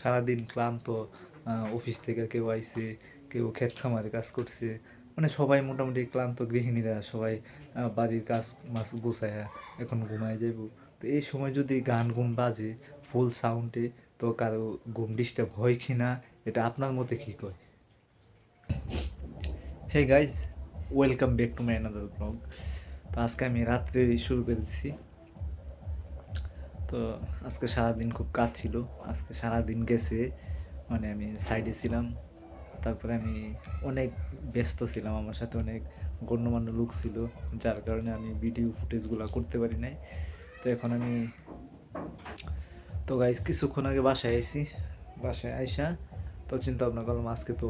সারাদিন ক্লান্ত অফিস থেকে কেউ আইছে, কেউ ক্ষেত খামারে কাজ করছে মানে সবাই মোটামুটি ক্লান্ত গৃহিণীরা সবাই বাড়ির কাজ মাছ গোছায় এখন ঘুমায় যাইব। তো এই সময় যদি গান গুন বাজে ফুল সাউন্ডে তো কারও ঘুম ডিস্টার্ব হয় কি না, এটা আপনার মতে কি কয়? Hey guys welcome back to my another blog তো আজকে আমি রাত্রে শুরু করে দিছি। তো আজকে সারাদিন খুব কাজ ছিল। আজকে সারাদিন গেছে মানে আমি সাইডে ছিলাম। তারপরে আমি অনেক ব্যস্ত ছিলাম, আমার সাথে অনেক গণ্যমান্য লোক ছিল, যার কারণে আমি ভিডিও ফুটেজগুলো করতে পারি নাই। তো এখন আমি, তো গাইজ কিছুক্ষণ আগে বাসায় আইছি, বাসায় আইসা তো চিন্তা ভাবনা করলাম, আজকে তো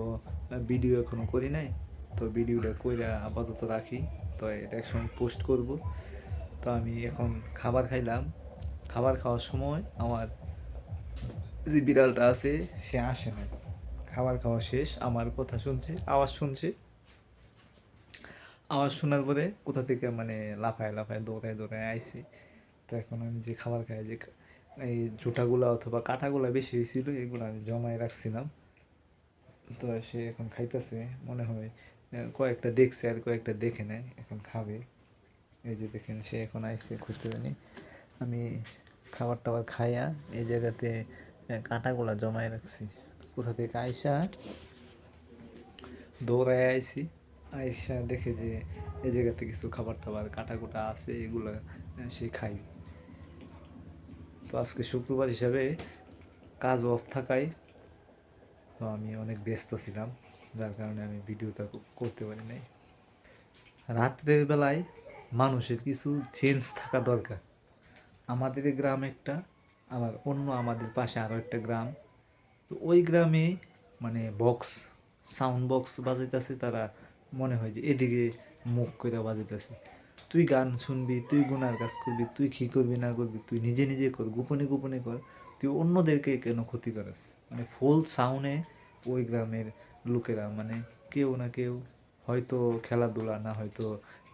ভিডিও এখনও করি নাই। তো ভিডিওটা কইরা আপাতত রাখি, তো এটা একসময় পোস্ট করব। তো আমি এখন খাবার খাইলাম খাবার খাওয়ার সময় আমার যে বিড়ালটা আছে, সে আসে না। খাবার খাওয়া শেষ, আমার কথা শুনছে, আওয়াজ শুনছে। আওয়াজ শোনার পরে কোথা থেকে মানে লাফায় লাফায় দৌড়ায় দৌড়ায় আইছি তো এখন আমি যে খাবার খাই, যে এই জুটাগুলা অথবা কাঁটাগুলা বেশি হয়েছিল, এগুলো আমি জমায় রাখছিলাম। তো সে এখন খাইতেছে, মনে হয় কয়েকটা দেখছে আর কয়েকটা দেখে নেয়, এখন খাবে। এই যে দেখেন, সে এখন আইসে, খুঁজতে জানি। আমি খাবার টাবার খাইয়া এই জায়গাতে কাঁটাগুলা জমায় রাখছি। কোথা থেকে আইসা? দৌড়ায় আইছি। আইসা দেখে যে এই জায়গাতে কিছু খাবার টাবার কাটা কুটা আছে, এগুলো সে খাই তো আজকে শুক্রবার হিসাবে কাজ অফ থাকায় তো আমি অনেক ব্যস্ত ছিলাম, যার কারণে আমি ভিডিওটা করতে পারি নাই। রাত্রের বেলায় মানুষের কিছু চেঞ্জ থাকা দরকার। আমাদের গ্রাম একটা, আবার অন্য আমাদের পাশে আরও একটা গ্রাম। তো ওই গ্রামে মানে বক্স সাউন্ড বক্স বাজাইতেছে, তারা মনে হয় যে এদিকে মুখ করে বাজাইতেছে। তুই গান শুনবি, তুই গুনার কাজ করবি, তুই কী করবি, না করবি, তুই নিজে নিজে কর, গোপনে গোপনে কর, তুই অন্যদেরকে কেন ক্ষতি করিস? মানে ফুল সাউন্ডে ওই গ্রামের লোকেরা মানে কেউ না কেউ হয়তো খেলাধুলা, না হয়তো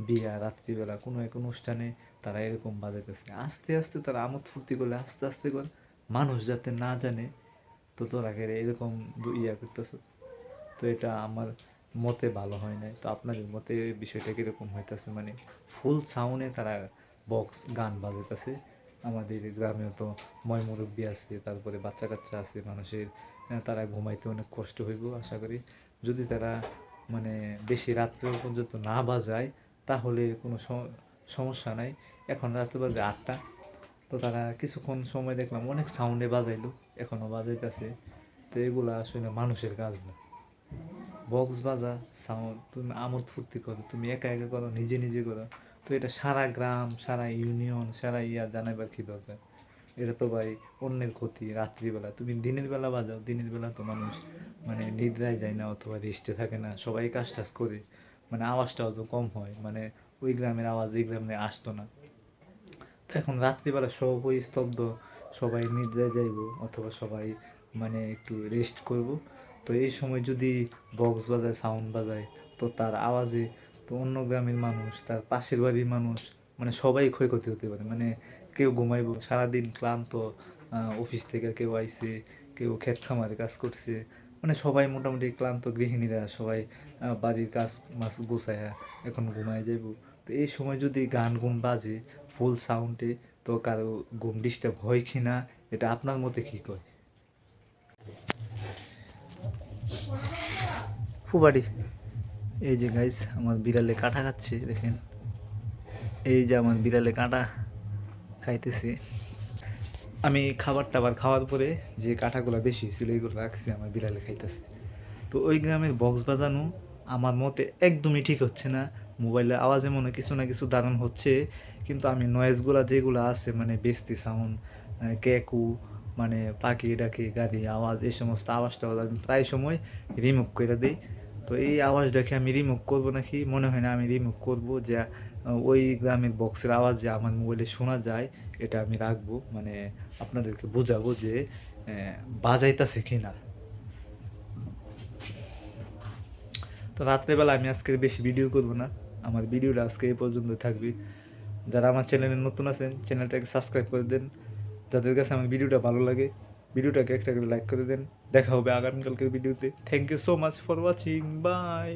বিয়া, রাত্রিবেলা, কোনো এক অনুষ্ঠানে তারা এরকম বাজাইতেছে। আস্তে আস্তে তারা আমোদ ফুর্তি করলে আস্তে আস্তে করে, মানুষ যাতে না জানে, তো তোরা কেরে এরকম ইয়া করতেছ। তো এটা আমার মতে ভালো হয় নাই। তো আপনাদের মতে বিষয়টা কীরকম হইতেছে? মানে ফুল সাউন্ডে তারা বক্স গান বাজাইতেছে। আমাদের গ্রামেও তো ময় মুরব্বী আছে, তারপরে বাচ্চা কাচ্চা আছে, মানুষের তারা ঘুমাইতে অনেক কষ্ট হইব আশা করি। যদি তারা মানে বেশি রাত্র পর্যন্ত না বাজায়, তাহলে কোনো সমস্যা নাই। এখন রাত্রে বাজে আটটা, তো তারা কিছুক্ষণ সময় দেখলাম অনেক সাউন্ডে বাজাইলো এখনও বাজাইতেছে। তো এগুলা আসলে মানুষের কাজ না। বক্স বাজা সাউন্ড তুমি আমোদ ফুর্তি করো, তুমি একা একা করো, নিজে নিজে করো। তো এটা সারা গ্রাম, সারা ইউনিয়ন সারা ইয়া জানাইবার কী দরকার? এটা তো ভাই অন্যের ক্ষতি রাত্রিবেলা। তুমি দিনের বেলা বাজাও, দিনের বেলা তো মানুষ মানে নিদ্রায় যায় না অথবা রেস্টে থাকে না, সবাই কাজ টাজ করে। মানে আওয়াজটাও তো কম হয় মানে ওই গ্রামের আওয়াজ এই গ্রামে আসতো না। তো এখন রাত্রিবেলা সবই স্তব্ধ, সবাই নিদ্রায় যাইব অথবা সবাই মানে একটু রেস্ট করব। তো এই সময় যদি বক্স বাজায়, সাউন্ড বাজায়, তো তার আওয়াজে তো অন্য গ্রামের মানুষ, তার পাশের বাড়ির মানুষ মানে সবাই ক্ষয়ক্ষতি হতে পারে। মানে কেউ ঘুমাইব, সারাদিন ক্লান্ত অফিস থেকে কেউ আইছে, কেউ ক্ষেত খামারে কাজ করছে মানে সবাই মোটামুটি ক্লান্ত, গৃহিণীরা সবাই বাড়ির কাজ মাছ গোছায়, এখন ঘুমায় যাইব। তো এই সময় যদি গান গুন বাজে ফুল সাউন্ডে তো কারও ঘুম ডিস্টার্ব হয় কি না, এটা আপনার মতে কি কয়? ফুবাড়ি। এই যে গাইস আমার বিড়ালে কাঁটা খাচ্ছে, দেখেন। এই যে আমার বিড়ালে কাঁটা খাইতেছে। আমি খাবার টাবার খাওয়ার পরে যে কাঁটাগুলো বেশি ছিল এইগুলো রাখছি, আমার বিড়ালে খাইতেছে। তো ওই গ্রামের বক্স বাজানো আমার মতে একদমই ঠিক হচ্ছে না। মোবাইলের আওয়াজে মনে কিছু না কিছু দারুণ হচ্ছে, কিন্তু আমি নয়েজগুলো যেগুলো আছে মানে বেস্তি সাউন্ড ক্যাকু মানে পাখি ডাকি, গাড়ি আওয়াজ, এই সমস্ত আওয়াজ টাওয়াজ আমি প্রায় সময় রিমুভ করে দিই। তো এই আওয়াজটাকে আমি রিমুভ করব নাকি? মনে হয় না আমি রিমুভ করব যে ওই গ্রামের বক্সের আওয়াজ যে আমার মোবাইলে শোনা যায় এটা আমি রাখব। মানে আপনাদেরকে বোঝাবো যে আহ, বাজাইতাছে কি না তো রাত্রেবেলা আমি আজকে বেশি ভিডিও করব না। আমার ভিডিওটা আজকে এই পর্যন্ত থাকবে। যারা আমার চ্যানেলে নতুন আছেন চ্যানেলটাকে সাবস্ক্রাইব করে দেন। যাদের কাছে আমার ভিডিওটা ভালো লাগে ভিডিওটাকে একটা করে লাইক করে দেন। দেখা হবে আগামীকালকের ভিডিওতে। Thank you so much for watching bye